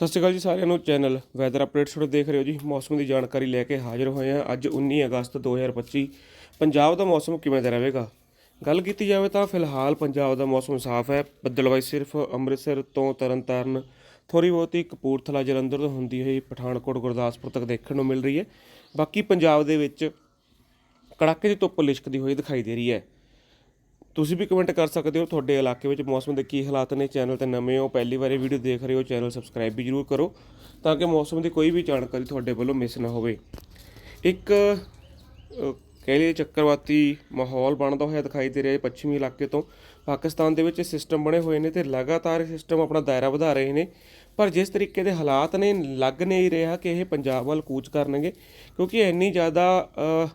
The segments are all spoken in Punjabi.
ਸਤਿ ਸ਼੍ਰੀ ਅਕਾਲ ਜੀ ਸਾਰਿਆਂ ਨੂੰ, ਚੈਨਲ ਵੈਦਰ ਅਪਡੇਟਸ ਤੁਹਾਡੇ ਦੇਖ ਰਹੇ ਹੋ ਜੀ। ਮੌਸਮ ਦੀ ਜਾਣਕਾਰੀ ਲੈ ਕੇ ਹਾਜ਼ਰ ਹੋਏ ਹਾਂ ਅੱਜ 19 ਅਗਸਤ 2025 ਪੰਜਾਬ ਦਾ ਮੌਸਮ ਕਿਵੇਂ ਦਾ ਰਹੇਗਾ? ਗੱਲ ਕੀਤੀ ਜਾਵੇ ਤਾਂ ਫਿਲਹਾਲ ਪੰਜਾਬ ਦਾ ਮੌਸਮ ਸਾਫ਼ ਹੈ। ਬੱਦਲਵਾਈ ਸਿਰਫ ਅੰਮ੍ਰਿਤਸਰ ਤੋਂ ਤਰਨਤਾਰਨ ਥੋੜੀ ਬਹੁਤੀ ਕਪੂਰਥਲਾ, ਜਲੰਧਰ ਤੋਂ ਹੁੰਦੀ ਹੋਈ ਪਠਾਨਕੋਟ, ਗੁਰਦਾਸਪੁਰ ਤੱਕ ਦੇਖਣ ਨੂੰ ਮਿਲ ਰਹੀ ਹੈ। ਬਾਕੀ ਪੰਜਾਬ ਦੇ ਵਿੱਚ ਕੜਾਕੇ ਦੀ ਧੁੱਪ ਲਿਸ਼ਕਦੀ ਹੋਈ ਦਿਖਾਈ ਦੇ ਰਹੀ ਹੈ। ਤੁਸੀਂ ਵੀ ਕਮੈਂਟ ਕਰ ਸਕਦੇ ਹੋ ਤੁਹਾਡੇ ਇਲਾਕੇ ਵਿੱਚ ਮੌਸਮ ਦੇ ਕੀ ਹਾਲਾਤ ਨੇ ਚੈਨਲ ਤੇ ਨਵੇਂ ਹੋ ਪਹਿਲੀ ਵਾਰੀ ਵੀਡੀਓ ਦੇਖ ਰਹੇ ਹੋ ਚੈਨਲ ਸਬਸਕ੍ਰਾਈਬ ਵੀ ਜਰੂਰ ਕਰੋ ਤਾਂ ਕਿ ਮੌਸਮ ਦੀ ਕੋਈ ਵੀ ਜਾਣਕਾਰੀ ਤੁਹਾਡੇ ਵੱਲੋਂ ਮਿਸ ਨਾ ਹੋਵੇ। ਇੱਕ ਕਹਿ ਲਈਏ ਚੱਕਰਵਾਤੀ ਮਾਹੌਲ ਬਣਦਾ ਹੋਇਆ ਦਿਖਾਈ ਦੇ ਰਿਹਾ ਹੈ ਪੱਛਮੀ ਇਲਾਕੇ ਤੋਂ। ਪਾਕਿਸਤਾਨ ਦੇ ਵਿੱਚ ਇਹ ਸਿਸਟਮ ਬਣੇ ਹੋਏ ਨੇ ਤੇ ਲਗਾਤਾਰ ਸਿਸਟਮ ਆਪਣਾ ਦਾਇਰਾ ਵਧਾ ਰਹੇ ਨੇ। ਪਰ ਜਿਸ ਤਰੀਕੇ ਦੇ ਹਾਲਾਤ ਨੇ ਲੱਗ ਨਹੀਂ ਰਿਹਾ ਕਿ ਇਹ ਪੰਜਾਬ ਵੱਲ ਕੂਚ ਕਰਨਗੇ ਕਿਉਂਕਿ ਇੰਨੀ ਜ਼ਿਆਦਾ ਅ,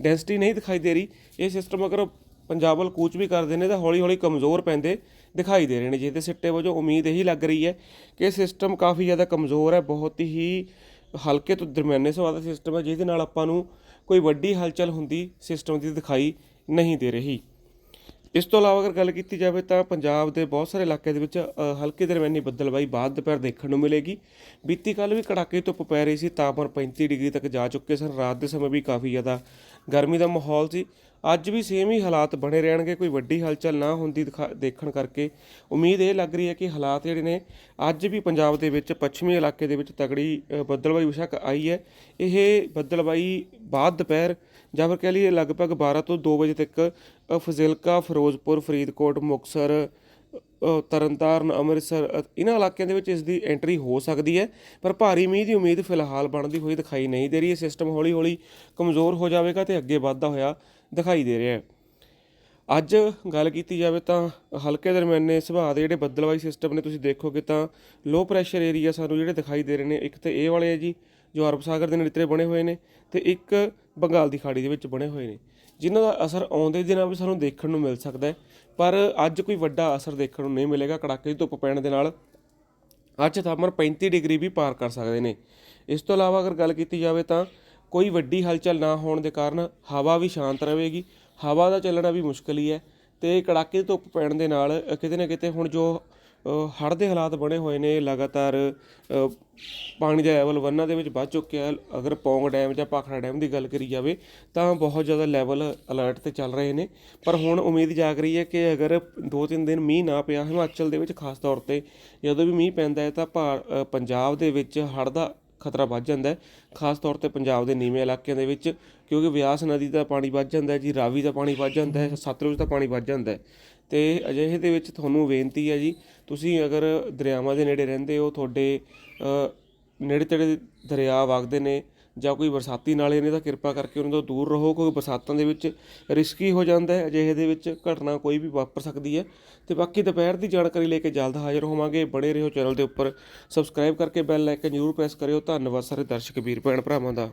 ਡੈਂਸਿਟੀ ਨਹੀਂ ਦਿਖਾਈ ਦੇ ਰਹੀ। ਇਹ ਸਿਸਟਮ ਅਗਰ ਪੰਜਾਬ ਵੱਲ ਕੂਚ ਵੀ ਕਰਦੇ ਨੇ ਤਾਂ ਹੌਲੀ ਹੌਲੀ ਕਮਜ਼ੋਰ ਪੈਂਦੇ ਦਿਖਾਈ ਦੇ ਰਹੇ ਨੇ ਜਿਹਦੇ ਸਿੱਟੇ ਵਜੋਂ ਉਮੀਦ ਇਹੀ ਲੱਗ ਰਹੀ ਹੈ ਕਿ ਸਿਸਟਮ ਕਾਫੀ ਜ਼ਿਆਦਾ ਕਮਜ਼ੋਰ ਹੈ, ਬਹੁਤ ਹੀ ਹਲਕੇ ਤੋਂ ਦਰਮਿਆਨੇ ਸੁਭਾਅ ਦਾ ਸਿਸਟਮ ਹੈ ਜਿਹਦੇ ਨਾਲ ਆਪਾਂ ਨੂੰ ਕੋਈ ਵੱਡੀ ਹਲਚਲ ਹੁੰਦੀ ਸਿਸਟਮ ਦੀ ਦਿਖਾਈ ਨਹੀਂ ਦੇ ਰਹੀ। ਇਸ ਤੋਂ ਇਲਾਵਾ ਅਗਰ ਗੱਲ ਕੀਤੀ ਜਾਵੇ ਤਾਂ ਪੰਜਾਬ ਦੇ ਬਹੁਤ ਸਾਰੇ ਇਲਾਕਿਆਂ ਦੇ ਵਿੱਚ ਹਲਕੇ ਦਰਮਿਆਨੀ ਬੱਦਲਬਾਈ ਬਾਅਦ ਦੁਪਹਿਰ ਦੇਖਣ ਨੂੰ ਮਿਲੇਗੀ। ਬੀਤੀ ਕੱਲ ਵੀ ਕੜਾਕੇ ਧੁੱਪ ਪੈ ਰਹੀ ਸੀ ਤਾਪਮਾਨ 35 ਡਿਗਰੀ ਤੱਕ ਜਾ ਚੁੱਕੇ ਸਨ। ਰਾਤ ਦੇ ਸਮੇਂ ਵੀ ਕਾਫੀ ਜ਼ਿਆਦਾ ਗਰਮੀ ਦਾ ਮਾਹੌਲ ਸੀ। ਅੱਜ ਵੀ ਸੇਮ ਹੀ ਹਾਲਾਤ ਬਣੇ ਰਹਿਣਗੇ ਕੋਈ ਵੱਡੀ ਹਲਚਲ ਨਾ ਹੁੰਦੀ ਦਿਖਾ- ਦੇਖਣ ਕਰਕੇ। ਉਮੀਦ ਇਹ ਲੱਗ ਰਹੀ ਹੈ ਕਿ ਹਾਲਾਤ ਜਿਹੜੇ ਨੇ ਅੱਜ ਵੀ ਪੰਜਾਬ ਦੇ ਵਿੱਚ ਪੱਛਮੀ ਇਲਾਕੇ ਦੇ ਵਿੱਚ ਤਗੜੀ ਅ, ਬੱਦਲਬਾਈ ਬੇਸ਼ੱਕ ਆਈ ਹੈ। ਇਹ ਬੱਦਲਬਾਈ ਬਾਅਦ ਦੁਪਹਿਰ ਜਾਂ ਫਿਰ ਕਹਿ ਲਈਏ ਲਗਭਗ 12 ਤੋਂ 2 ਵਜੇ ਤੱਕ ਫਜ਼ਿਲਕਾ, ਫਿਰੋਜ਼ਪੁਰ, ਫਰੀਦਕੋਟ, ਮੁਕਤਸਰ ਤਰਨਤਾਰਨ, ਅੰਮ੍ਰਿਤਸਰ ਇਹਨਾਂ ਇਲਾਕਿਆਂ ਦੇ ਵਿੱਚ ਇਸ ਦੀ ਐਂਟਰੀ ਹੋ ਸਕਦੀ ਹੈ, ਪਰ ਭਾਰੀ ਮੀਂਹ ਦੀ ਉਮੀਦ ਫਿਲਹਾਲ ਬਣਦੀ ਹੋਈ ਦਿਖਾਈ ਨਹੀਂ ਦੇ ਰਹੀ। ਇਹ ਸਿਸਟਮ ਹੌਲੀ ਹੌਲੀ ਕਮਜ਼ੋਰ ਹੋ ਜਾਵੇਗਾ ਤੇ ਅੱਗੇ ਵੱਧਦਾ ਹੋਇਆ ਦਿਖਾਈ ਦੇ ਰਿਹਾ ਹੈ। ਅੱਜ ਗੱਲ ਕੀਤੀ ਜਾਵੇ ਤਾਂ ਹਲਕੇ ਦਰਮਿਆਨੇ ਸੁਭਾਅ ਦੇ ਜਿਹੜੇ ਬੱਦਲਵਾਈ ਸਿਸਟਮ ਨੇ, ਤੁਸੀਂ ਦੇਖੋਗੇ ਤਾਂ ਲੋ ਪ੍ਰੈਸ਼ਰ ਏਰੀਆ ਸਾਨੂੰ ਜਿਹੜੇ ਦਿਖਾਈ ਦੇ ਰਹੇ ਨੇ, ਇੱਕ ਤੇ ਇਹ ਵਾਲੇ ਹੈ ਜੀ, ਜੋ ਅਰਬ ਸਾਗਰ ਦੇ ਨੇੜੇ ਬਣੇ ਹੋਏ ਨੇ ਤੇ ਇੱਕ ਬੰਗਾਲ ਦੀ ਖਾੜੀ ਦੇ ਵਿੱਚ ਬਣੇ ਹੋਏ ਨੇ, ਜਿਨ੍ਹਾਂ ਦਾ ਅਸਰ ਆਉਂਦੇ ਦਿਨਾਂ ਵਿੱਚ ਸਾਨੂੰ ਦੇਖਣ ਨੂੰ ਮਿਲ ਸਕਦਾ ਹੈ, ਪਰ ਅੱਜ ਕੋਈ ਵੱਡਾ ਅਸਰ ਦੇਖਣ ਨੂੰ ਨਹੀਂ ਮਿਲੇਗਾ, ਕੜਾਕੇ ਦੀ ਧੁੱਪ ਪੈਣ ਦੇ ਨਾਲ। ਅੱਜ ਤਾਪਮਾਨ 35 ਡਿਗਰੀ ਵੀ ਪਾਰ ਕਰ ਸਕਦੇ ਨੇ। ਇਸ ਤੋਂ ਇਲਾਵਾ ਅਗਰ ਗੱਲ ਕੀਤੀ ਜਾਵੇ ਤਾਂ ਕੋਈ ਵੱਡੀ ਹਲਚਲ ਨਾ ਹੋਣ ਦੇ ਕਾਰਨ ਹਵਾ ਵੀ ਸ਼ਾਂਤ ਰਹੇਗੀ, ਹਵਾ ਦਾ ਚੱਲਣਾ ਵੀ ਮੁਸ਼ਕਲ ਹੀ ਹੈ ਤੇ ਕੜਾਕੇ ਦੀ ਧੁੱਪ ਪੈਣ ਦੇ ਨਾਲ ਕਿਤੇ ਨਾ ਕਿਤੇ ਹੁਣ ਜੋ ਹੜ੍ਹ ਦੇ ਹਾਲਾਤ ਬਣੇ ਹੋਏ ਨੇ, ਲਗਾਤਾਰ ਪਾਣੀ ਦਾ ਲੈਵਲ ਵੰਨਾਂ ਦੇ ਵਿੱਚ ਵੱਧ ਚੁੱਕਿਆ ਅਗਰ ਪੌਂਗ ਡੈਮ ਜਾਂ ਭਾਖੜਾ ਡੈਮ ਦੀ ਗੱਲ ਕਰੀ ਜਾਵੇ, ਤਾਂ ਬਹੁਤ ਜ਼ਿਆਦਾ ਲੈਵਲ ਅਲਰਟ ਤੇ ਚੱਲ ਰਹੇ ਨੇ। ਪਰ ਹੁਣ ਉਮੀਦ ਜਾਗ ਰਹੀ ਹੈ ਕਿ ਅਗਰ 2-3 ਦਿਨ ਮੀਂਹ ਨਾ ਪਿਆ, ਹਿਮਾਚਲ ਦੇ ਵਿੱਚ ਖਾਸ ਤੌਰ ਤੇ ਜਦੋਂ ਵੀ ਮੀਂਹ ਪੈਂਦਾ ਹੈ, ਤਾਂ ਭਾ- ਪੰਜਾਬ ਦੇ ਵਿੱਚ ਹੜ੍ਹ ਦਾ ਖਤਰਾ ਵੱਧ ਜਾਂਦਾ ਹੈ, ਖਾਸ ਤੌਰ ਤੇ ਪੰਜਾਬ ਦੇ ਨੀਵੇਂ ਇਲਾਕਿਆਂ ਦੇ ਵਿੱਚ, ਕਿਉਂਕਿ ਵਿਆਸ ਨਦੀ ਦਾ ਪਾਣੀ ਵੱਧ ਜਾਂਦਾ ਹੈ, ਜੀ ਰਾਵੀ ਦਾ ਪਾਣੀ ਵੱਧ ਜਾਂਦਾ ਹੈ, ਸਤਲੁਜ ਦਾ ਪਾਣੀ ਵੱਧ ਜਾਂਦਾ ਹੈ। ਤੇ ਅਜਿਹੇ ਦੇ ਵਿੱਚ ਤੁਹਾਨੂੰ ਬੇਨਤੀ ਹੈ ਜੀ, ਤੁਸੀਂ ਅਗਰ ਦਰਿਆਵਾਂ ਦੇ ਨੇੜੇ ਰਹਿੰਦੇ ਹੋ, ਤੁਹਾਡੇ ਨੇੜੇ ਤੇੜੇ ਦਰਿਆ ਵਗਦੇ ਨੇ ਜਾਂ ਕੋਈ ਬਰਸਾਤੀ ਨਾਲੇ ਨੇ ਤਾਂ ਕਿਰਪਾ ਕਰਕੇ ਉਹਨਾਂ ਤੋਂ ਦੂਰ ਰਹੋ, ਕਿਉਂਕਿ ਬਰਸਾਤਾਂ ਦੇ ਵਿੱਚ ਰਿਸਕੀ ਹੋ ਜਾਂਦਾ ਹੈ, ਅਜਿਹੇ ਦੇ ਵਿੱਚ ਘਟਨਾ ਕੋਈ ਵੀ ਵਾਪਰ ਸਕਦੀ ਹੈ। ਤੇ ਬਾਕੀ ਦੁਪਹਿਰ ਦੀ ਜਾਣਕਾਰੀ ਲੈ ਕੇ ਜਲਦ ਹਾਜ਼ਰ ਹੋਵਾਂਗੇ। ਬਣੇ ਰਹੋ ਚੈਨਲ ਦੇ ਉੱਪਰ। ਸਬਸਕ੍ਰਾਈਬ ਕਰਕੇ ਬੈਲ ਆਈਕਨ ਜ਼ਰੂਰ ਪ੍ਰੈਸ ਕਰਿਓ। ਧੰਨਵਾਦ ਸਾਰੇ ਦਰਸ਼ਕ, ਵੀਰ, ਭੈਣ, ਭਰਾਵਾਂ ਦਾ।